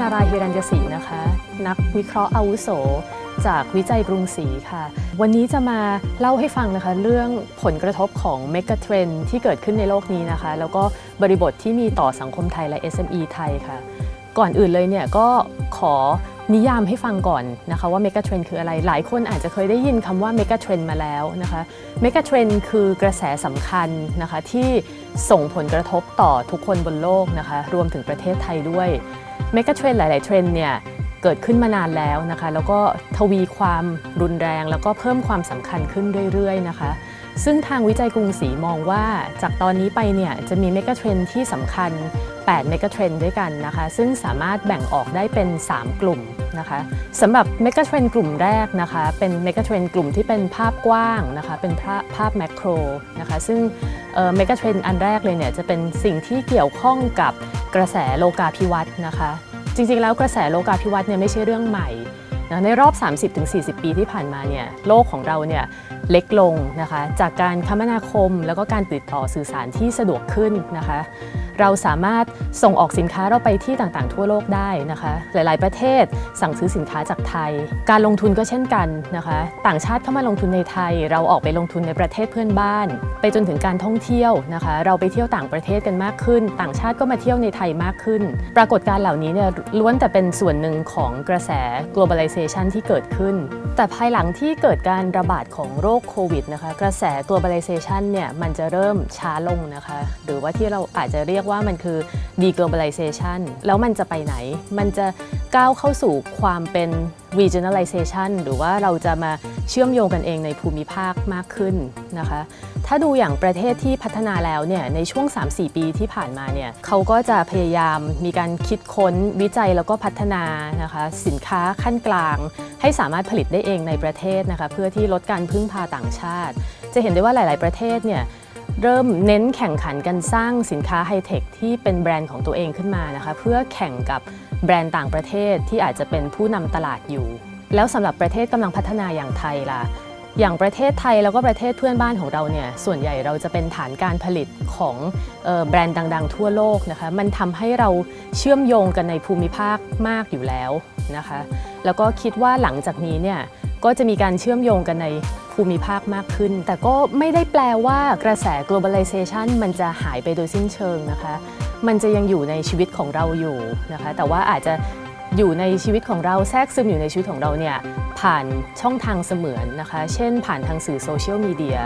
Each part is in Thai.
นาราฮิรัญยศรีนะคะ นักวิเคราะห์อาวุโส จากวิจัยกรุงศรีค่ะ วันนี้จะมาเล่าให้ฟังนะคะ เรื่องผลกระทบของเมกะเทรนที่เกิดขึ้นในโลกนี้นะคะ แล้วก็บริบทที่มีต่อสังคมไทยและ SME ไทยค่ะ ก่อนอื่นเลยเนี่ยก็ขอนิยามให้ฟังก่อนนะคะว่าเมกะเทรนคืออะไร หลายคนอาจจะเคยได้ยินคำว่าเมกะเทรนมาแล้วนะคะเมกะเทรนคือกระแสสำคัญนะคะที่ ส่งผลกระทบต่อทุกคนบนโลกนะคะ รวมถึงประเทศไทยด้วยเมกะเทรนหลาย ๆ เทรนเนี่ยเกิดขึ้นมานานแล้วนะคะ แล้วก็ทวีความรุนแรง แล้วก็เพิ่มความสำคัญขึ้นเรื่อย ๆ นะคะ ซึ่งทางวิจัยกรุงศรีมองว่า จากตอนนี้ไปเนี่ยจะมีเมกะเทรนที่สำคัญ 8 เมกะเทรนด้วยกันนะคะ ซึ่งสามารถแบ่งออกได้เป็น 3 กลุ่มนะคะสำหรับเมกะเทรนกลุ่มแรกนะคะเป็นเมกะเทรนกลุ่มที่เป็นภาพกว้างนะคะเป็นภาพภาพแมกโรนะคะซึ่งเมกะเทรนอันแรกเลยเนี่ยจะเป็นสิ่งที่เกี่ยวข้องกับกระแสโลกาภิวัตน์นะคะ จริงๆแล้วกระแสโลกาภิวัตน์เนี่ยไม่ใช่เรื่องใหม่ นะในรอบ 30-40 ปีที่ผ่านมาเนี่ยโลกของเราเนี่ยเล็กลงนะคะจากการคมนาคมแล้วก็การติดต่อสื่อสารที่สะดวกขึ้นนะคะ เราสามารถส่งออกสินค้าเราไปที่ต่างๆ ทั่วโลกได้นะคะ หลายๆ ประเทศสั่งซื้อสินค้าจากไทย การลงทุนก็เช่นกันนะคะ ต่างชาติเข้ามาลงทุนในไทย เราออกไปลงทุนในประเทศเพื่อนบ้าน ไปจนถึงการท่องเที่ยวนะคะ เราไปเที่ยวต่างประเทศกันมากขึ้น ต่างชาติก็มาเที่ยวในไทยมากขึ้น ปรากฏการเหล่านี้เนี่ยล้วนแต่เป็นส่วนหนึ่งของกระแส globalization ที่เกิดขึ้น แต่ภายหลังที่เกิดการระบาดของโรคโควิดนะคะ กระแส globalization เนี่ยมันจะเริ่มช้าลงนะคะ หรือว่าที่เราอาจจะเรียกว่าว่ามันคือ deglobalization แล้วมันจะไปไหน มันจะก้าวเข้าสู่ความเป็น regionalization หรือว่าเราจะมาเชื่อมโยงกันเองในภูมิภาคมากขึ้นนะคะ ถ้าดูอย่างประเทศที่พัฒนาแล้วเนี่ยในช่วง 3-4 ปีที่ผ่านมาเนี่ยเขาก็จะพยายามมีการคิดค้นวิจัยแล้วก็พัฒนานะคะสินค้าขั้นกลาง ให้สามารถผลิตได้เองในประเทศนะคะเพื่อที่ลดการพึ่งพาต่างชาติ จะเห็นได้ว่าหลาย ๆ ประเทศเนี่ย เริ่มเน้นแข่งขันกันสร้างสินค้าไฮเทคที่เป็นแบรนด์ของตัวเองขึ้นมานะคะ เพื่อแข่งกับแบรนด์ต่างประเทศที่อาจจะเป็นผู้นำตลาดอยู่ แล้วสำหรับประเทศกำลังพัฒนาอย่างไทยล่ะอย่างประเทศไทยแล้วก็ประเทศเพื่อนบ้านของเราเนี่ยส่วนใหญ่เราจะเป็นฐานการผลิตของแบรนด์ดัง ๆ ทั่วโลกนะคะมันทำให้เราเชื่อมโยงกันในภูมิภาคมากอยู่แล้วนะคะ แล้วก็คิดว่าหลังจากนี้เนี่ย ก็จะมีการเชื่อมโยงกันในภูมิภาคมากขึ้น แต่ก็ไม่ได้แปลว่ากระแส globalization มันจะหายไปโดยสิ้นเชิงนะคะ มันจะยังอยู่ในชีวิตของเราอยู่นะคะ แต่ว่าอาจจะอยู่ในชีวิตของเราแทรกซึมอยู่ในชีวิตของเราเนี่ยผ่านช่องทางเสมือนนะคะ เช่น ผ่านทางสื่อโซเชียลมีเดีย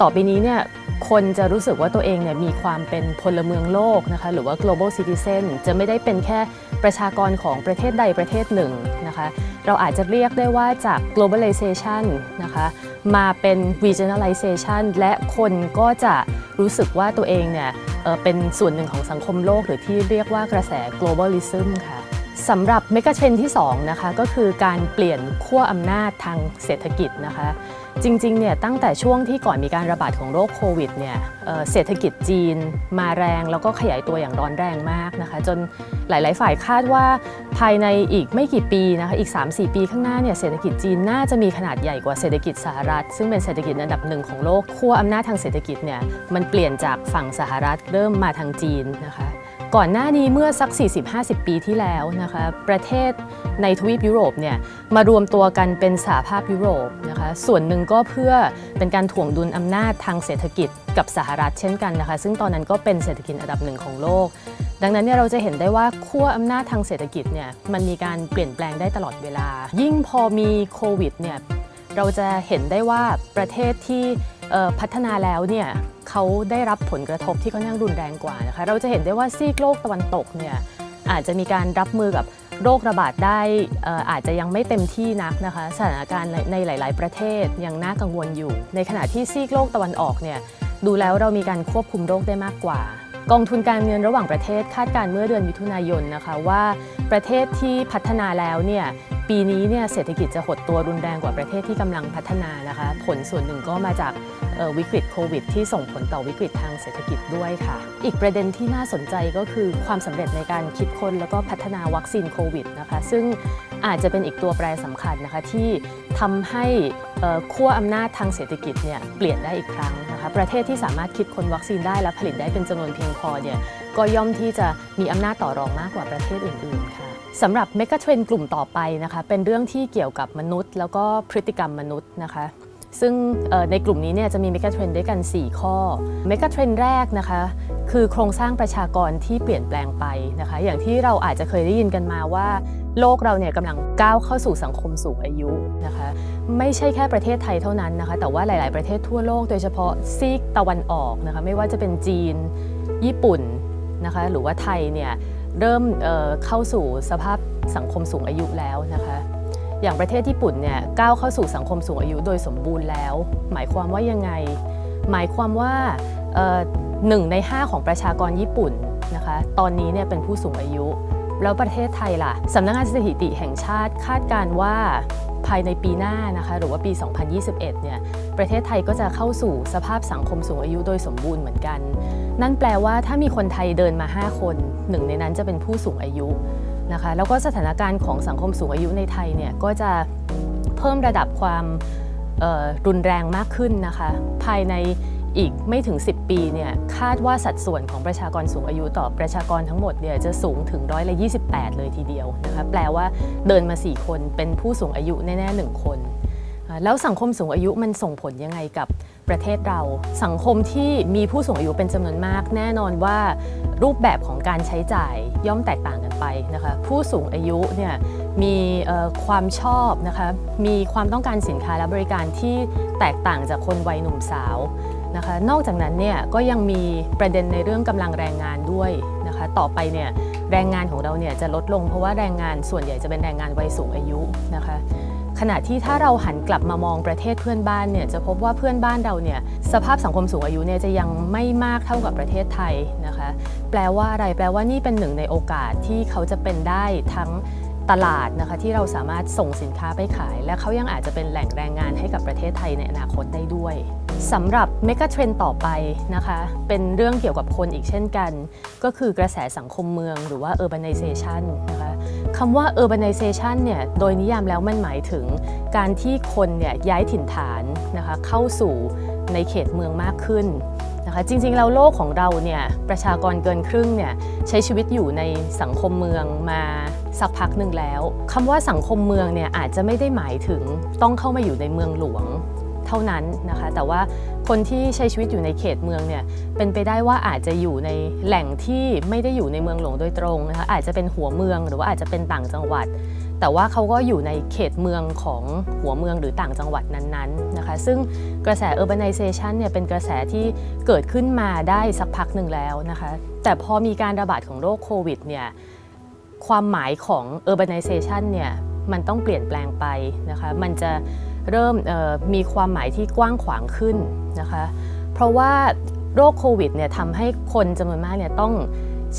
ต่อไปนี้เนี่ยคนจะรู้สึกว่าตัวเองเนี่ยมีความเป็นพลเมืองโลกนะคะหรือว่า global citizen จะไม่ได้เป็นแค่ ประชากรของประเทศใดประเทศหนึ่งนะคะเราอาจจะเรียกได้ว่าจาก globalization นะคะมาเป็น regionalization และคนก็จะรู้สึกว่าตัวเองเนี่ยเเป็นส่วนหนึ่งของสังคมโลก หรือที่เรียกว่ากระแส globalism ค่ะสำหรับเมกะเทรนที่2นะคะก็คือการเปลี่ยนขั้วอำนาจทางเศรษฐกิจนะคะ จริงๆ เนี่ยตั้งแต่ช่วงที่ก่อนมีการระบาดของโรคโควิดเนี่ยเเศรษฐกิจจีนมาแรงแล้วก็ขยายตัวอย่างร้อนแรงมากนะคะ จนหลายๆ ฝ่ายคาดว่าภายในอีกไม่กี่ปีนะคะอีก 3-4 ปีข้างหน้าเนี่ยเศรษฐกิจจีนน่าจะมีขนาดใหญ่กว่าเศรษฐกิจสหรัฐ ซึ่งเป็นเศรษฐกิจอันดับหนึ่งของโลกขั้วอำนาจทางเศรษฐกิจเนี่ยมันเปลี่ยนจากฝั่งสหรัฐเริ่มมาทางจีนนะคะ ก่อนหน้านี้เมื่อสัก 40-50 ปีที่แล้วนะคะประเทศในทวีปยุโรปเนี่ยมารวมตัวกันเป็นสหภาพยุโรปนะคะส่วนหนึ่งก็เพื่อเป็นการถ่วงดุลอำนาจทางเศรษฐกิจกับสหรัฐเช่นกันนะคะซึ่งตอนนั้นก็เป็นเศรษฐกิจอันดับหนึ่งของโลก ดังนั้นเนี่ยเราจะเห็นได้ว่าขั้วอำนาจทางเศรษฐกิจเนี่ยมันมีการเปลี่ยนแปลงได้ตลอดเวลา ยิ่งพอมีโควิดเนี่ยเราจะเห็นได้ว่าประเทศที่ พัฒนาแล้วเนี่ยเขาได้รับผลกระทบที่ค่อนข้างรุนแรงกว่านะคะเราจะเห็นได้ว่าซีกโลกตะวันตกเนี่ยอาจจะมีการรับมือกับโรคระบาดได้อ่าจจะยังไม่เต็มที่นักนะคะสถานการณ์ในหลาย ๆ ประเทศยังน่ากังวลอยู่ ในขณะที่ซีกโลกตะวันออกเนี่ยดูแล้วเรามีการควบคุมโรคได้มากกว่า กองทุนการเงินระหว่างประเทศคาดการณ์เมื่อเดือนมิถุนายนนะคะว่าประเทศที่พัฒนาแล้วเนี่ย ปีนี้เนี่ยเศรษฐกิจจะหดตัวรุนแรงกว่าประเทศที่กำลังพัฒนานะคะ ผลส่วนหนึ่งก็มาจากวิกฤตโควิด ที่ส่งผลต่อวิกฤตทางเศรษฐกิจด้วยค่ะ อีกประเด็นที่น่าสนใจก็คือความสำเร็จในการคิดค้นแล้วก็พัฒนาวัคซีนโควิดนะคะ ซึ่งอาจจะเป็นอีกตัวแปรสำคัญนะคะที่ทำให้ขั้วอำนาจทางเศรษฐกิจเนี่ยเปลี่ยนได้อีกครั้งนะคะ ประเทศที่สามารถคิดค้นวัคซีนได้และผลิตได้เป็นจำนวนเพียงพอเนี่ยก็ย่อมที่จะมีอำนาจต่อรองมากกว่าประเทศอื่นๆค่ะ สำหรับเมกะเทรนกลุ่มต่อไปนะคะเป็นเรื่องที่เกี่ยวกับมนุษย์ แล้วก็พฤติกรรมมนุษย์นะคะซึ่งในกลุ่มนี้เนี่ยจะมีเมกะเทรนด้วยกัน 4 ข้อเมกะเทรนแรกนะคะคือโครงสร้างประชากรที่เปลี่ยนแปลงไปนะคะอย่างที่เราอาจจะเคยได้ยินกันมาว่า โลกเราเนี่ยกำลังก้าวเข้าสู่สังคมสูงอายุนะคะไม่ใช่แค่ประเทศไทยเท่านั้นนะคะแต่ว่าหลาย ๆ ประเทศทั่วโลกโดยเฉพาะซีกตะวันออกนะคะไม่ว่าจะเป็นจีน ญี่ปุ่นนะคะหรือว่าไทยเนี่ย เริ่มเเข้าสู่สภาพสังคมสูงอายุแล้วนะคะอย่างประเทศญี่ปุ่นเนี่ยก้าวเข้าสู่สังคมสูงอายุโดยสมบูรณ์แล้ว หมายความว่ายังไง หมายความว่าหนึ่งใน 5 ของประชากรญี่ปุ่นนะคะตอนนี้เนี่ยเป็นผู้สูงอายุ แล้วประเทศไทยล่ะสำนักงานสถิติแห่งชาติคาดการณ์ว่า ภายในปีหน้านะคะหรือว่าปี 2021 เนี่ยประเทศไทยก็จะเข้าสู่สภาพสังคมสูงอายุโดยสมบูรณ์เหมือนกัน นั่นแปลว่าถ้ามีคนไทยเดินมา 5 คนหนึ่งในนั้นจะเป็นผู้สูงอายุนะคะแล้วก็สถานการณ์ของสังคมสูงอายุในไทยเนี่ยก็จะเพิ่มระดับความรุนแรงมากขึ้นนะคะภายใน อีกไม่ถึง 10 ปีเนี่ยคาดว่าสัดส่วนของประชากรสูงอายุต่อประชากรทั้งหมดเนี่ยจะสูงถึงร้อยละ28 เลยทีเดียวนะคะแปลว่าเดินมา 4 คนเป็นผู้สูงอายุแน่ๆ 1 คน แล้วสังคมสูงอายุมันส่งผลยังไงกับประเทศเรา สังคมที่มีผู้สูงอายุเป็นจำนวนมาก แน่นอนว่ารูปแบบของการใช้จ่ายย่อมแตกต่างกันไปนะคะผู้สูงอายุเนี่ยมีความชอบนะคะมีความต้องการสินค้าและบริการที่แตกต่างจากคนวัยหนุ่มสาว นะคะ นอกจากนั้นเนี่ยก็ยังมีประเด็นในเรื่องกำลังแรงงานด้วยนะคะ ต่อไปเนี่ยแรงงานของเราเนี่ยจะลดลงเพราะว่าแรงงานส่วนใหญ่จะเป็นแรงงานวัยสูงอายุนะคะขณะที่ถ้าเราหันกลับมามองประเทศเพื่อนบ้านเนี่ยจะพบว่าเพื่อนบ้านเราเนี่ยสภาพสังคมสูงอายุเนี่ยจะยังไม่มากเท่ากับประเทศไทยนะคะ แปลว่าอะไรแปลว่านี่เป็นหนึ่งในโอกาสที่เขาจะเป็นได้ทั้งตลาดนะคะที่เราสามารถส่งสินค้าไปขาย และเขายังอาจจะเป็นแหล่งแรงงานให้กับประเทศไทยในอนาคตได้ด้วย สำหรับเมกะเทรนต่อไปนะคะ เป็นเรื่องเกี่ยวกับคนอีกเช่นกัน ก็คือกระแสสังคมเมืองหรือว่า urbanization นะคะคำว่า urbanization เนี่ยโดยนิยามแล้วมันหมายถึงการที่คนเนี่ยย้ายถิ่นฐานนะคะเข้าสู่ในเขตเมืองมากขึ้นนะคะจริงๆแล้วโลกของเราเนี่ยประชากรเกินครึ่งเนี่ยใช้ชีวิตอยู่ในสังคมเมืองมาสักพักหนึ่งแล้วคำว่าสังคมเมืองเนี่ยอาจจะไม่ได้หมายถึงต้องเข้ามาอยู่ในเมืองหลวง เท่านั้นนะคะ แต่ว่าคนที่ใช้ชีวิตอยู่ในเขตเมืองเนี่ยเป็นไปได้ว่าอาจจะอยู่ในแหล่งที่ไม่ได้อยู่ในเมืองหลวงโดยตรงนะคะอาจจะเป็นหัวเมืองหรือว่าอาจจะเป็นต่างจังหวัด แต่ว่าเขาก็อยู่ในเขตเมืองของหัวเมืองหรือต่างจังหวัดนั้นๆนะคะ ซึ่งกระแส urbanization เนี่ยเป็นกระแสที่เกิดขึ้นมาได้สักพักหนึ่งแล้วนะคะ แต่พอมีการระบาดของโรคโควิดเนี่ยความหมายของ urbanization เนี่ยมันต้องเปลี่ยนแปลงไปนะคะ มันจะ เริ่มมีความหมายที่กว้างขวางขึ้นนะคะ เพราะว่าโรคโควิดเนี่ยทำให้คนจำนวนมากเนี่ยต้อง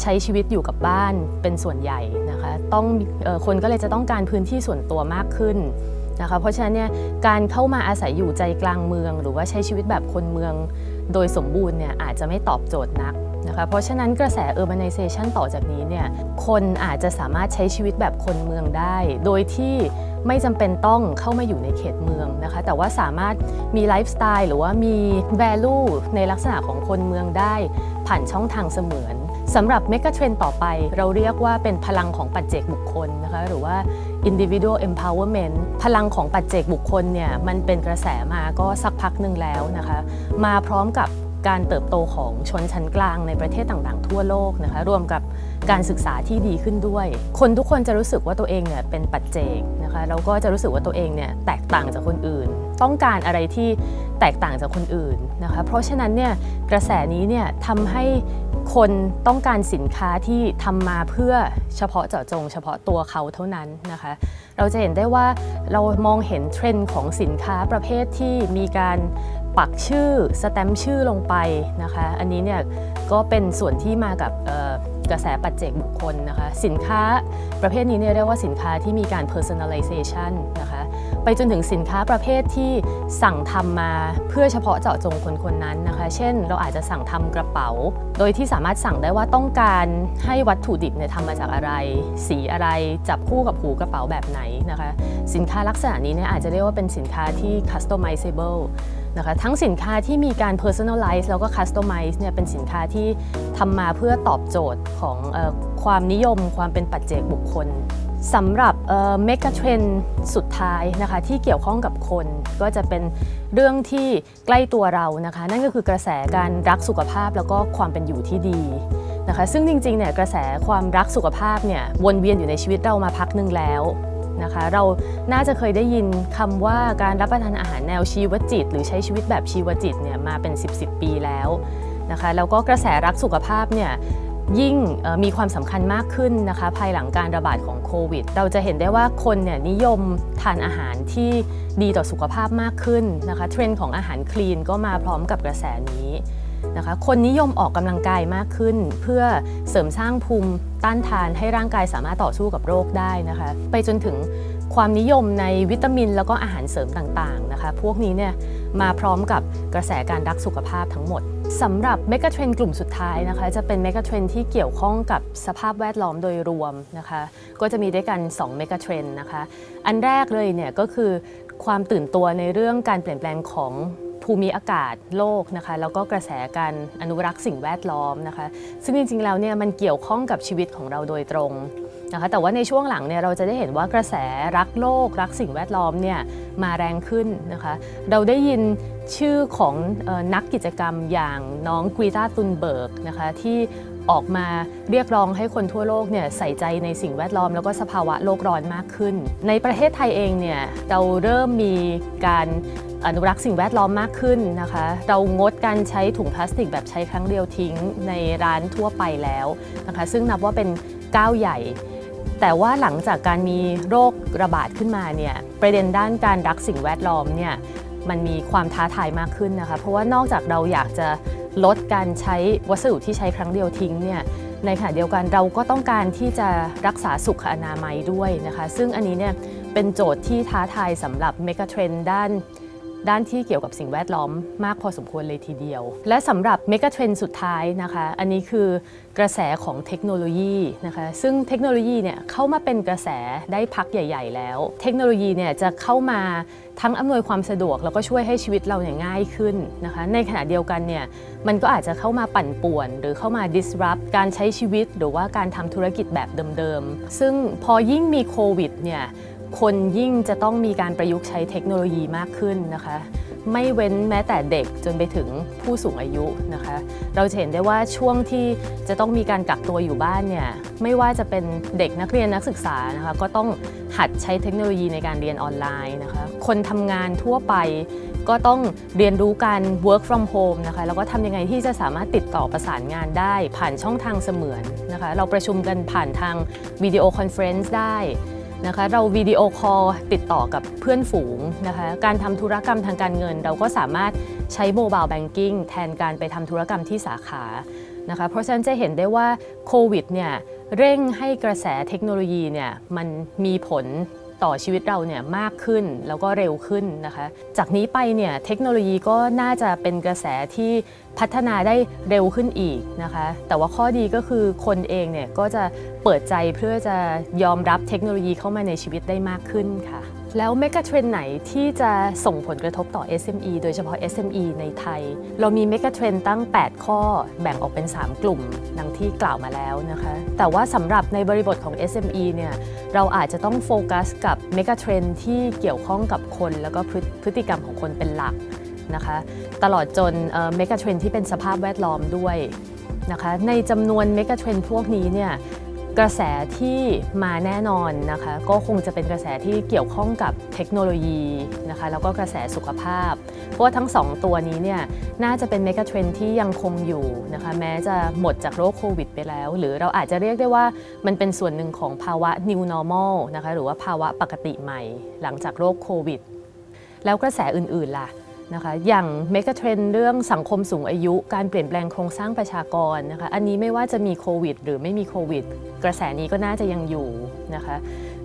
ใช้ชีวิตอยู่กับบ้านเป็นส่วนใหญ่นะคะต้องออคนก็เลยจะต้องการพื้นที่ส่วนตัวมากขึ้นนะคะเพราะฉะนั้นเนี่ยการเข้ามาอาศัยอยู่ใจกลางเมือง หรือว่าใช้ชีวิตแบบคนเมืองโดยสมบูรณ์เนี่ยอาจจะไม่ตอบโจทย์นักนะคะเพราะฉะนั้นกระแส urbanization ต่อจากนี้เนี่ยคนอาจจะสามารถใช้ชีวิตแบบคนเมืองได้ โดยที่ ไม่จำเป็นต้องเข้ามาอยู่ในเขตเมืองนะคะ แต่ว่าสามารถมีไลฟ์สไตล์หรือว่ามี value ในลักษณะของคนเมืองได้ ผ่านช่องทางเสมือนสำหรับเมกะเทรนต่อไป เราเรียกว่าเป็นพลังของปัจเจกบุคคลนะคะหรือว่า individual empowerment พลังของปัจเจกบุคคลเนี่ยมันเป็นกระแสมาก็สักพักหนึ่งแล้วนะคะ มาพร้อมกับ การเติบโตของชนชั้นกลางในประเทศต่างๆ ทั่วโลกนะคะรวมกับการศึกษาที่ดีขึ้นด้วย คนทุกคนจะรู้สึกว่าตัวเองเนี่ยเป็นปัจเจกนะคะแล้วก็จะรู้สึกว่าตัวเองเนี่ยแตกต่างจากคนอื่น ต้องการอะไรที่แตกต่างจากคนอื่นนะคะเพราะฉะนั้นเนี่ยกระแสนี้เนี่ยทำให้คนต้องการสินค้าที่ทำมาเพื่อเฉพาะเจาะจง เฉพาะตัวเขาเท่านั้นนะคะ เราจะเห็นได้ว่าเรามองเห็นเทรนด์ของสินค้าประเภทที่มีการ ปักชื่อสแตมป์ชื่อลงไปนะคะ อันนี้เนี่ยก็เป็นส่วนที่มากับกระแสปัจเจกบุคคลนะคะ สินค้าประเภทนี้เนี่ยเรียกว่าสินค้าที่มีการ personalization นะคะ ไปจนถึงสินค้าประเภทที่สั่งทำมาเพื่อเฉพาะเจาะจงคนคนนั้นนะคะ เช่น เราอาจจะสั่งทำกระเป๋า โดยที่สามารถสั่งได้ว่าต้องการให้วัตถุดิบเนี่ยทำมาจากอะไร สีอะไร จับคู่กับหูกระเป๋าแบบไหนนะคะ สินค้าลักษณะนี้เนี่ยอาจจะเรียกว่าเป็นสินค้าที่ customizable นะคะทั้งสินค้าที่มีการ personalize แล้วก็ customize เนี่ยเป็นสินค้าที่ทำมาเพื่อตอบโจทย์ของอความนิยม ความเป็นปัจเจกบุคคลสำหรับเมกะเทรนสุดท้ายนะคะที่เกี่ยวข้องกับคนก็จะเป็นเรื่องที่ใกล้ตัวเรานะคะ นั่นก็คือกระแสการรักสุขภาพแล้วก็ความเป็นอยู่ที่ดีนะคะ ซึ่งจริงๆเนี่ยกระแสความรักสุขภาพเนี่ยวนเวียนอยู่ในชีวิตเรามาพักหนึ่งแล้ว นะคะ เราน่าจะเคยได้ยินคำว่าการรับประทานอาหารแนวชีวจิต หรือใช้ชีวิตแบบชีวจิตเนี่ยมาเป็น 10 10ปีแล้วนะคะแล้วก็กระแสรักสุขภาพเนี่ยยิ่งมีความสำคัญมากขึ้นนะคะ ภายหลังการระบาดของโควิด เราจะเห็นได้ว่าคนเนี่ยนิยมทานอาหารที่ดีต่อสุขภาพมากขึ้นนะคะ เทรนด์ของอาหารคลีนก็มาพร้อมกับกระแสนี้ นะคะคนนิยมออกกำลังกายมากขึ้น เพื่อเสริมสร้างภูมิต้านทานให้ร่างกายสามารถต่อสู้กับโรคได้นะคะ ไปจนถึงความนิยมในวิตามินแล้วก็อาหารเสริมต่างๆนะคะ พวกนี้เนี่ยมาพร้อมกับกระแสการรักสุขภาพทั้งหมดสำหรับเมกะเทรนกลุ่มสุดท้ายนะคะ จะเป็นเมกะเทรนที่เกี่ยวข้องกับสภาพแวดล้อมโดยรวมนะคะ ก็จะมีด้วยกัน2เมกะเทรนนะคะ อันแรกเลยเนี่ยก็คือความตื่นตัวในเรื่องการเปลี่ยนแปลงของ ภูมิอากาศโลกนะคะแล้วก็กระแสการอนุรักษ์สิ่งแวดล้อมนะคะ ซึ่งจริงๆแล้วเนี่ยมันเกี่ยวข้องกับชีวิตของเราโดยตรงนะคะแต่ว่าในช่วงหลังเนี่ยเราจะได้เห็นว่ากระแสรักโลก รักสิ่งแวดล้อมเนี่ยมาแรงขึ้นนะคะเราได้ยินชื่อของออนักกิจกรรมอย่างน้องกรีตาตุนเบิร์กนะคะที่ ออกมาเรียกร้องให้คนทั่วโลกเนี่ยใส่ใจในสิ่งแวดล้อมแล้วก็สภาวะโลกร้อนมากขึ้น ในประเทศไทยเองเนี่ยเราเริ่มมีการอนุรักษ์สิ่งแวดล้อมมากขึ้นนะคะ เรางดการใช้ถุงพลาสติกแบบใช้ครั้งเดียวทิ้งในร้านทั่วไปแล้วนะคะ ซึ่งนับว่าเป็นก้าวใหญ่ แต่ว่าหลังจากการมีโรคระบาดขึ้นมาเนี่ยประเด็นด้านการรักสิ่งแวดล้อมเนี่ยมันมีความท้าทายมากขึ้นนะคะ เพราะว่านอกจากเราอยากจะ ลดการใช้วัสดุที่ใช้ครั้งเดียวทิ้งเนี่ยในขณะเดียวกันเราก็ต้องการที่จะรักษาสุขอนามัยด้วยนะคะ ซึ่งอันนี้เนี่ยเป็นโจทย์ที่ท้าทายสำหรับเมกะเทรนด้านด้านที่เกี่ยวกับสิ่งแวดล้อมมากพอสมควรเลยทีเดียว และสำหรับเมกะเทรนสุดท้ายนะคะ อันนี้คือกระแสของเทคโนโลยีนะคะ ซึ่งเทคโนโลยีเนี่ยเข้ามาเป็นกระแสได้พักใหญ่ ๆ แล้ว เทคโนโลยีเนี่ยจะเข้ามาทั้งอำนวยความสะดวก แล้วก็ช่วยให้ชีวิตเราเนี่ยง่ายขึ้นนะคะ ในขณะเดียวกันเนี่ย มันก็อาจจะเข้ามาปั่นป่วน หรือเข้ามา disrupt การใช้ชีวิต หรือว่าการทำธุรกิจแบบเดิมๆ ซึ่งพอยิ่งมีโควิดเนี่ยคนยิ่งจะต้องมีการประยุกต์ใช้เทคโนโลยีมากขึ้นนะคะ ไม่เว้นแม้แต่เด็กจนไปถึงผู้สูงอายุนะคะ เราเห็นได้ว่าช่วงที่จะต้องมีการกักตัวอยู่บ้านเนี่ยไม่ว่าจะเป็นเด็กนักเรียนนักศึกษานะคะก็ต้องหัดใช้เทคโนโลยีในการเรียนออนไลน์นะคะ คนทำงานทั่วไป ก็ต้องเรียนรู้การ work from home นะคะแล้วก็ทำยังไงที่จะสามารถติดต่อประสานงานได้ผ่านช่องทางเสมือนนะคะเราประชุมกันผ่านทางวิดีโอคอนเฟรนซ์ได้นะคะเราวิดีโอคอลติดต่อกับเพื่อนฝูงนะคะการทำธุรกรรมทางการเงิน เราก็สามารถใช้โมบายแบงกิ้งแทนการไปทำธุรกรรมที่สาขานะคะเพราะฉะนั้นจะเห็นได้ว่าโควิดเนี่ยเร่งให้กระแสเทคโนโลยีเนี่ยมันมีผล ต่อชีวิตเราเนี่ยมากขึ้นแล้วก็เร็วขึ้นนะคะ จากนี้ไปเนี่ยเทคโนโลยีก็น่าจะเป็นกระแสที่พัฒนาได้เร็วขึ้นอีกนะคะ แต่ว่าข้อดีก็คือคนเองเนี่ยก็จะเปิดใจเพื่อจะยอมรับเทคโนโลยีเข้ามาในชีวิตได้มากขึ้นค่ะ แล้วเมกะเทรนไหนที่จะส่งผลกระทบต่อ SME โดยเฉพาะ SME ในไทย เรามีเมกะเทรนตั้ง 8 ข้อแบ่งออกเป็น 3 กลุ่มดังที่กล่าวมาแล้วนะคะ แต่ว่าสำหรับในบริบทของ SME เนี่ยเราอาจจะต้องโฟกัสกับเมกะเทรนที่เกี่ยวข้องกับคนแล้วก็พฤติกรรมของคนเป็นหลักนะคะตลอดจนเมกะเทรนที่เป็นสภาพแวดล้อมด้วยนะคะในจำนวนเมกะเทรนพวกนี้เนี่ย กระแสที่มาแน่นอนนะคะก็คงจะเป็นกระแสที่เกี่ยวข้องกับเทคโนโลยีนะคะแล้วก็กระแสสุขภาพ เพราะว่าทั้ง 2 ตัวนี้เนี่ยน่าจะเป็นเมกะเทรนที่ยังคงอยู่นะคะแม้จะหมดจากโรคโควิดไปแล้ว หรือเราอาจจะเรียกได้ว่ามันเป็นส่วนหนึ่งของภาวะ new normal นะคะหรือว่าภาวะปกติใหม่ หลังจากโรคโควิด แล้วกระแสอื่นๆล่ะ นะคะอย่างเมกะเทรนเรื่องสังคมสูงอายุ การเปลี่ยนแปลงโครงสร้างประชากรนะคะอันนี้ไม่ว่าจะมีโควิด หรือไม่มีโควิด กระแสนี้ก็น่าจะยังอยู่นะคะ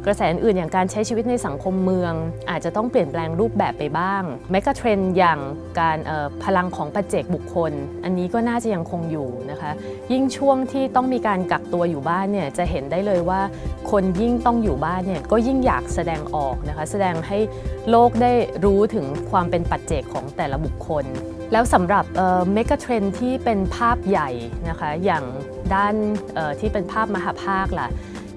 กระแสอื่นอย่างการใช้ชีวิตในสังคมเมือง อาจจะต้องเปลี่ยนแปลงรูปแบบไปบ้างแมกะเทรนอย่างการพลังของปัจเจกบุคคล อันนี้ก็น่าจะยังคงอยู่นะคะ ยิ่งช่วงที่ต้องมีการกักตัวอยู่บ้านเนี่ยจะเห็นได้เลยว่า คนยิ่งต้องอยู่บ้านเนี่ยก็ยิ่งอยากแสดงออกนะคะ แสดงให้โลกได้รู้ถึงความเป็นปัจเจกของแต่ละบุคคล แล้วสำหรับเมกะเทรนที่เป็นภาพใหญ่นะคะ อย่างด้านที่เป็นภาพมหาภาคล่ะ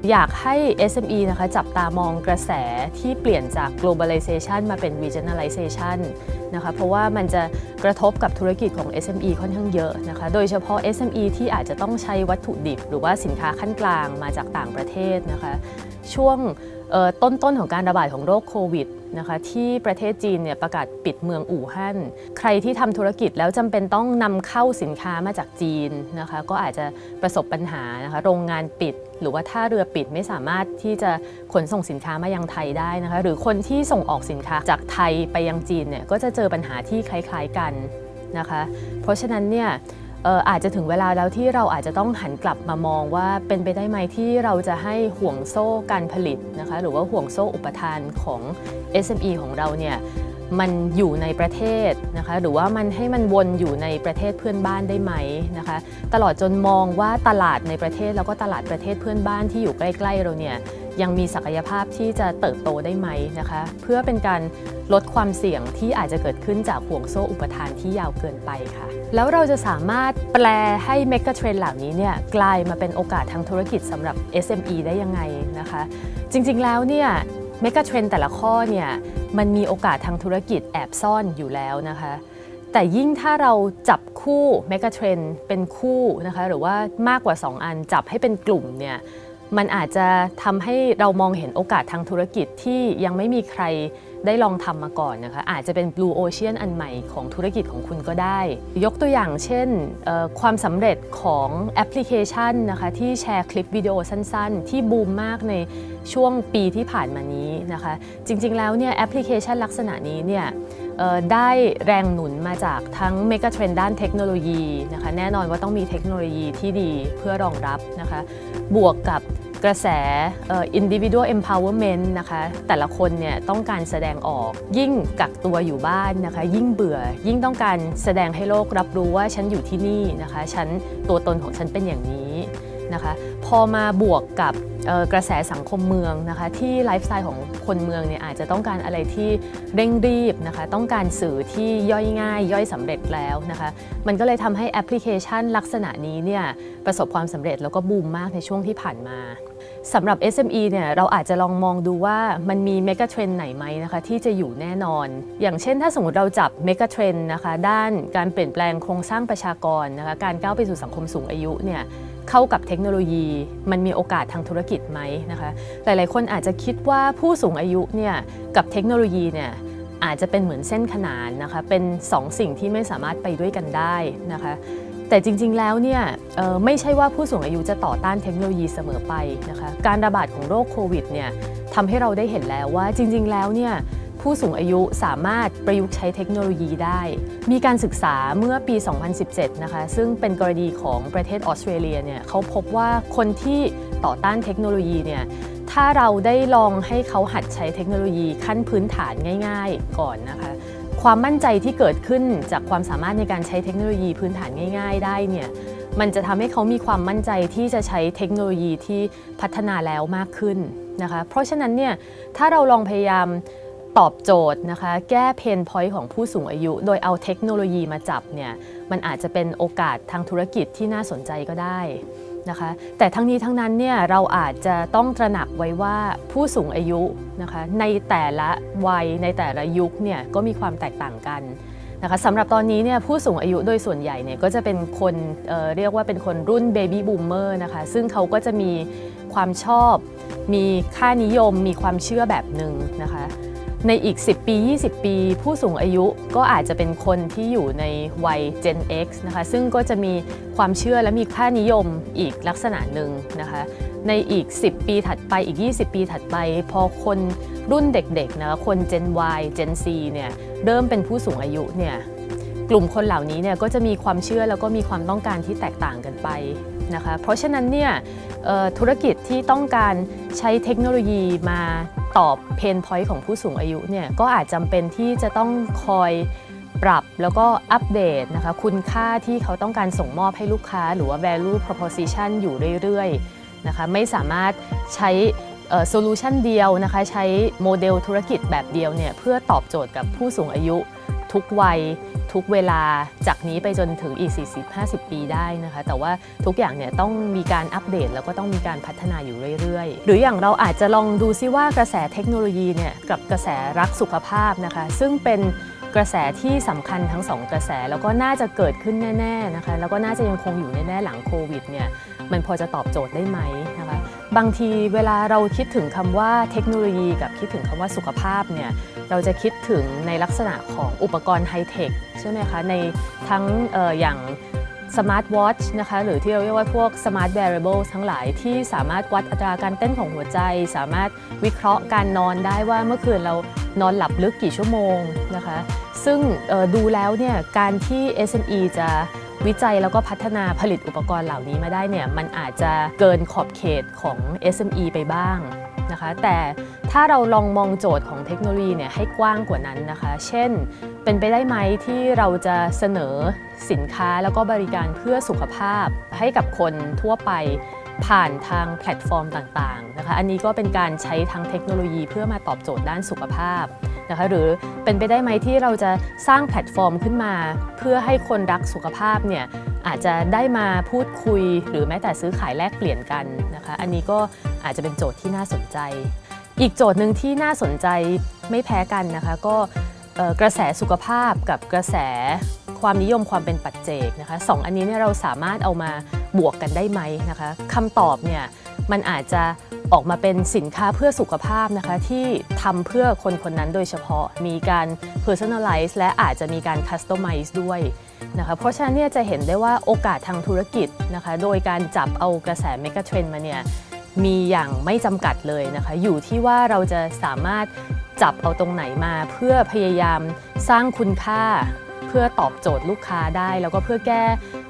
อยากให้ SME นะคะจับตามองกระแสที่เปลี่ยนจาก globalization มาเป็น regionalization นะคะเพราะว่ามันจะกระทบกับธุรกิจของ SME ค่อนข้างเยอะนะคะโดยเฉพาะ SME ที่อาจจะต้องใช้วัตถุดิบ หรือว่าสินค้าขั้นกลางมาจากต่างประเทศนะคะช่วงต้นๆของการระบาดของโรคโควิด นะคะที่ประเทศจีนเนี่ยประกาศปิดเมืองอู่ฮั่น ใครที่ทำธุรกิจแล้วจำเป็นต้องนำเข้าสินค้ามาจากจีนนะคะ ก็อาจจะประสบปัญหานะคะโรงงานปิด หรือว่าท่าเรือปิดไม่สามารถที่จะขนส่งสินค้ามายังไทยได้นะคะ หรือคนที่ส่งออกสินค้าจากไทยไปยังจีนเนี่ยก็จะเจอปัญหาที่คล้าย ๆกันนะคะ เพราะฉะนั้นเนี่ย อาจจะถึงเวลาแล้วที่เราอาจจะต้องหันกลับมามองว่าเป็นไปได้ไหมที่เราจะให้ห่วงโซ่การผลิตนะคะหรือว่าห่วงโซ่อุปทานของ SME ของเราเนี่ยมันอยู่ในประเทศนะคะหรือว่ามันให้มันวนอยู่ในประเทศเพื่อนบ้านได้ไหมนะคะตลอดจนมองว่าตลาดในประเทศแล้วก็ตลาดประเทศเพื่อนบ้านที่อยู่ใกล้ ๆ เราเนี่ย ยังมีศักยภาพที่จะเติบโตได้ไหมนะคะ เพื่อเป็นการลดความเสี่ยงที่อาจจะเกิดขึ้นจากห่วงโซ่อุปทานที่ยาวเกินไปค่ะ แล้วเราจะสามารถแปลให้เมกะเทรนเหล่านี้เนี่ยกลายมาเป็นโอกาสทางธุรกิจสำหรับ SME ได้ยังไงนะคะ จริงๆแล้วเนี่ยเมกะเทรนแต่ละข้อเนี่ยมันมีโอกาสทางธุรกิจแอบซ่อนอยู่แล้วนะคะแต่ยิ่งถ้าเราจับคู่เมกะเทรนเป็นคู่นะคะหรือว่ามากกว่า 2 อันจับให้เป็นกลุ่มเนี่ย มันอาจจะทำให้เรามองเห็นโอกาสทางธุรกิจที่ยังไม่มีใครได้ลองทำมาก่อนนะคะ อาจจะเป็น Blue Ocean อันใหม่ของธุรกิจของคุณก็ได้ ยกตัวอย่างเช่น ความสำเร็จของแอปพลิเคชันนะคะที่แชร์คลิปวิดีโอสั้นๆ ที่บูมมากในช่วงปีที่ผ่านมานี้นะคะ จริงๆแล้วเนี่ยแอปพลิเคชันลักษณะนี้เนี่ย ได้แรงหนุนมาจากทั้งเมกะเทรนด้านเทคโนโลยีนะคะแน่นอนว่าต้องมีเทคโนโลยีที่ดีเพื่อรองรับนะคะบวกกับกระแสอ่อ individual empowerment นะคะแต่ละคนเนี่ยต้องการแสดงออกยิ่งกักตัวอยู่บ้านนะคะยิ่งเบื่อยิ่งต้องการแสดงให้โลกรับรู้ว่าฉันอยู่ที่นี่นะคะฉันตัวตนของฉันเป็นอย่างนี้นะคะพอมาบวกกับ กระแสสังคมเมืองนะคะที่ไลฟ์สไตล์ของคนเมืองเนี่ยอาจจะต้องการอะไรที่เร่งรีบนะคะต้องการสื่อที่ย่อยง่าย ย่อยสำเร็จแล้วนะคะมันก็เลยทำให้แอปพลิเคชันลักษณะนี้เนี่ยประสบความสำเร็จแล้วก็บูมมากในช่วงที่ผ่านมาสำหรับ SME เนี่ยเราอาจจะลองมองดูว่ามันมีเมกะเทรนไหนไหมนะคะที่จะอยู่แน่นอน อย่างเช่นถ้าสมมติเราจับเมกะเทรนนะคะด้านการเปลี่ยนแปลงโครงสร้างประชากรนะคะการก้าวไปสู่สังคมสูงอายุเนี่ย เข้ากับเทคโนโลยี มันมีโอกาสทางธุรกิจไหมนะคะหลายๆ คนอาจจะคิดว่าผู้สูงอายุเนี่ยกับเทคโนโลยีเนี่ยอาจจะเป็นเหมือนเส้นขนานนะคะเป็นสองสิ่งที่ไม่สามารถไปด้วยกันได้นะคะแต่จริง ๆ แล้วเนี่ยไม่ใช่ว่าผู้สูงอายุจะต่อต้านเทคโนโลยีเสมอไปนะคะการระบาดของโรคโควิดเนี่ยทำให้เราได้เห็นแล้วว่าจริง ๆ แล้วเนี่ย ผู้สูงอายุสามารถประยุกต์ใช้เทคโนโลยีได้ มีการศึกษาเมื่อปี 2017 นะคะ ซึ่งเป็นกรณีของประเทศออสเตรเลียเนี่ยเขาพบว่าคนที่ต่อต้านเทคโนโลยีเนี่ยถ้าเราได้ลองให้เขาหัดใช้เทคโนโลยีขั้นพื้นฐานง่าย ๆ ก่อนนะคะความมั่นใจที่เกิดขึ้นจากความสามารถในการใช้เทคโนโลยีพื้นฐานง่าย ๆ ได้เนี่ยมันจะทำให้เขามีความมั่นใจที่จะใช้เทคโนโลยีที่พัฒนาแล้วมากขึ้นนะคะเพราะฉะนั้นเนี่ยถ้าเราลองพยายาม ตอบโจทย์นะคะแก้เพนพอยต์ของผู้สูงอายุ โดยเอาเทคโนโลยีมาจับเนี่ยมันอาจจะเป็นโอกาสทางธุรกิจที่น่าสนใจก็ได้นะคะแต่ทั้งนี้ทั้งนั้นเนี่ยเราอาจจะต้องตระหนักไว้ว่าผู้สูงอายุนะคะในแต่ละวัยในแต่ละยุคเนี่ยก็มีความแตกต่างกันนะคะสำหรับตอนนี้เนี่ยผู้สูงอายุโดยส่วนใหญ่เนี่ยก็จะเป็นคนเเรียกว่าเป็นคนรุ่นเบบี้บูมเมอร์นะคะซึ่งเขาก็จะมีความชอบ มีค่านิยม มีความเชื่อแบบหนึ่งนะคะ ในอีก 10 ปี 20 ปี ผู้สูงอายุก็อาจจะเป็นคนที่อยู่ในวัย Gen X นะคะ ซึ่งก็จะมีความเชื่อและมีค่านิยมอีกลักษณะหนึ่งนะคะ ในอีก 10 ปีถัดไปอีก 20 ปีถัดไป พอคนรุ่นเด็กๆนะคะคน Gen Y Gen Z เนี่ยเริ่มเป็นผู้สูงอายุเนี่ยกลุ่มคนเหล่านี้เนี่ยก็จะมีความเชื่อแล้วก็มีความต้องการที่แตกต่างกันไปนะคะ เพราะฉะนั้นเนี่ยธุรกิจที่ต้องการใช้เทคโนโลยีมา ตอบเพนพอยต์ของผู้สูงอายุเนี่ยก็อาจจำเป็นที่จะต้องคอยปรับแล้วก็อัปเดตนะคะคุณค่าที่เขาต้องการส่งมอบให้ลูกค้า หรือว่า value proposition อยู่เรื่อยๆนะคะไม่สามารถใช้โซลูชันเดียวนะคะใช้โมเดลธุรกิจแบบเดียวเนี่ยเพื่อตอบโจทย์กับผู้สูงอายุ ทุกวัยทุกเวลาจากนี้ไปจนถึงอีก 40-50 ปีได้นะคะ แต่ว่าทุกอย่างเนี่ยต้องมีการอัปเดตแล้วก็ต้องมีการพัฒนาอยู่เรื่อยๆ หรืออย่างเราอาจจะลองดูซิว่ากระแสเทคโนโลยีเนี่ยกับกระแสรักสุขภาพนะคะ ซึ่งเป็นกระแสที่สำคัญทั้งสองกระแสแล้วก็น่าจะเกิดขึ้นแน่ๆนะคะแล้วก็น่าจะยังคงอยู่แน่ๆหลังโควิดเนี่ยมันพอจะตอบโจทย์ได้ไหม บางทีเวลาเราคิดถึงคำว่าเทคโนโลยีกับคิดถึงคำว่าสุขภาพเนี่ยเราจะคิดถึงในลักษณะของอุปกรณ์ไฮเทคใช่ไหมคะในทั้งอออย่างสมาร์ทวอชนะคะหรือที่เราเรียกว่าพวกสมาร์ท a r i a b l e ทั้งหลายที่สามารถวัดอัตราการเต้นของหัวใจ สามารถวิเคราะห์การนอนได้ว่าเมื่อคืนเรานอนหลับลึกกี่ชั่วโมงนะคะซึ่งดูแล้วเนี่ยการที่ SME จะ วิจัยแล้วก็พัฒนาผลิตอุปกรณ์เหล่านี้มาได้เนี่ยมันอาจจะเกินขอบเขตของ SME ไปบ้างนะคะแต่ถ้าเราลองมองโจทย์ของเทคโนโลยีเนี่ยให้กว้างกว่านั้นนะคะ เช่น เป็นไปได้ไหมที่เราจะเสนอสินค้าแล้วก็บริการเพื่อสุขภาพให้กับคนทั่วไปผ่านทางแพลตฟอร์มต่างๆนะคะ อันนี้ก็เป็นการใช้ทางเทคโนโลยีเพื่อมาตอบโจทย์ด้านสุขภาพ นะคะหรือเป็นไปได้ไหมที่เราจะสร้างแพลตฟอร์มขึ้นมา เพื่อให้คนรักสุขภาพเนี่ยอาจจะได้มาพูดคุย หรือแม้แต่ซื้อขายแลกเปลี่ยนกันนะคะอันนี้ก็อาจจะเป็นโจทย์ที่น่าสนใจ อีกโจทย์หนึ่งที่น่าสนใจไม่แพ้กันนะคะก็กระแสสุขภาพกับกระแสความนิยมความเป็นปัจเจกนะคะสองอันนี้เนี่ยเราสามารถเอามาบวกกันได้ไหมนะคะคำตอบเนี่ย มันอาจจะออกมาเป็นสินค้าเพื่อสุขภาพนะคะ ที่ทำเพื่อคนคนนั้นโดยเฉพาะมีการ personalize และอาจจะมีการ customize ด้วยนะคะเพราะฉะนั้นเนี่ยจะเห็นได้ว่าโอกาสทางธุรกิจนะคะโดยการจับเอากระแส mega trend มาเนี่ยมีอย่างไม่จำกัดเลยนะคะ อยู่ที่ว่าเราจะสามารถจับเอาตรงไหนมาเพื่อพยายามสร้างคุณค่า เพื่อตอบโจทย์ลูกค้าได้ แล้วก็เพื่อแก้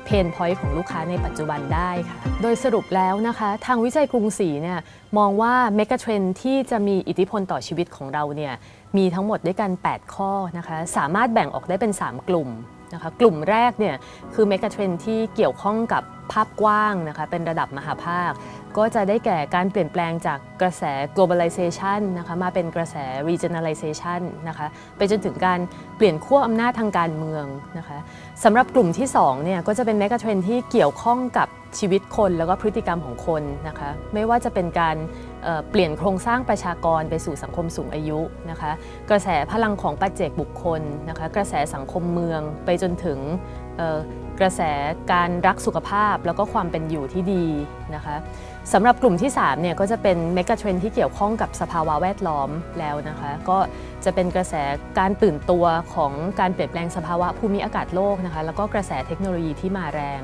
เพนพอยต์ของลูกค้าในปัจจุบันได้ค่ะ โดยสรุปแล้วนะคะ ทางวิจัยกรุงศรีเนี่ยมองว่าเมกะเทรนที่จะมีอิทธิพลต่อชีวิตของเราเนี่ยมีทั้งหมดด้วยกัน 8 ข้อนะคะ สามารถแบ่งออกได้เป็น 3 กลุ่ม นะคะกลุ่มแรกเนี่ยคือเมกะเทรนที่เกี่ยวข้องกับภาพกว้างนะคะเป็นระดับมหาภาค ก็จะได้แก่การเปลี่ยนแปลงจากกระแส globalization นะคะมาเป็นกระแส regionalization นะคะไปจนถึงการเปลี่ยนขั้วอำนาจทางการเมืองนะคะสำหรับกลุ่มที่2เนี่ยก็จะเป็น mega trend ที่เกี่ยวข้องกับชีวิตคนแล้วก็พฤติกรรมของคนนะคะไม่ว่าจะเป็นการ เปลี่ยนโครงสร้างประชากรไปสู่สังคมสูงอายุนะคะ กระแสพลังของปัจเจกบุคคลนะคะ กระแสสังคมเมืองไปจนถึงกระแสการรักสุขภาพแล้วก็ความเป็นอยู่ที่ดีนะคะสำหรับกลุ่มที่3เนี่ยก็จะเป็นเมกะเทรนที่เกี่ยวข้องกับสภาวะแวดล้อมแล้วนะคะ ก็จะเป็นกระแสการตื่นตัวของการเปลี่ยนแปลงสภาวะภูมิอากาศโลกนะคะ แล้วก็กระแสเทคโนโลยีที่มาแรง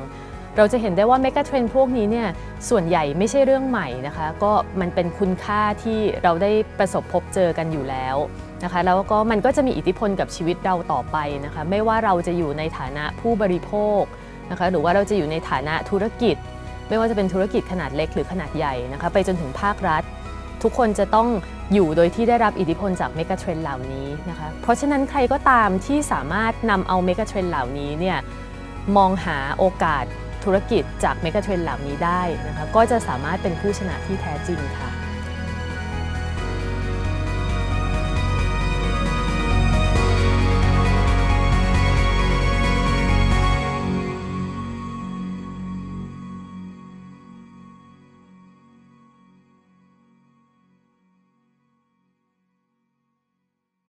เราจะเห็นได้ว่าเมกะเทรนพวกนี้เนี่ยส่วนใหญ่ไม่ใช่เรื่องใหม่นะคะ ก็มันเป็นคุณค่าที่เราได้ประสบพบเจอกันอยู่แล้วนะคะแล้วก็มันก็จะมีอิทธิพลกับชีวิตเราต่อไปนะคะไม่ว่าเราจะอยู่ในฐานะผู้บริโภคนะคะหรือว่าเราจะอยู่ในฐานะธุรกิจ ไม่ว่าจะเป็นธุรกิจขนาดเล็กหรือขนาดใหญ่นะคะไปจนถึงภาครัฐ ทุกคนจะต้องอยู่โดยที่ได้รับอิทธิพลจากเมกะเทรนเหล่านี้นะคะเพราะฉะนั้นใครก็ตามที่สามารถนำเอาเมกะเทรนเหล่านี้เนี่ยมองหาโอกาส ธุรกิจจากเมกะเทรนเหล่านี้ได้นะคะก็จะสามารถเป็นผู้ชนะที่แท้จริงค่ะ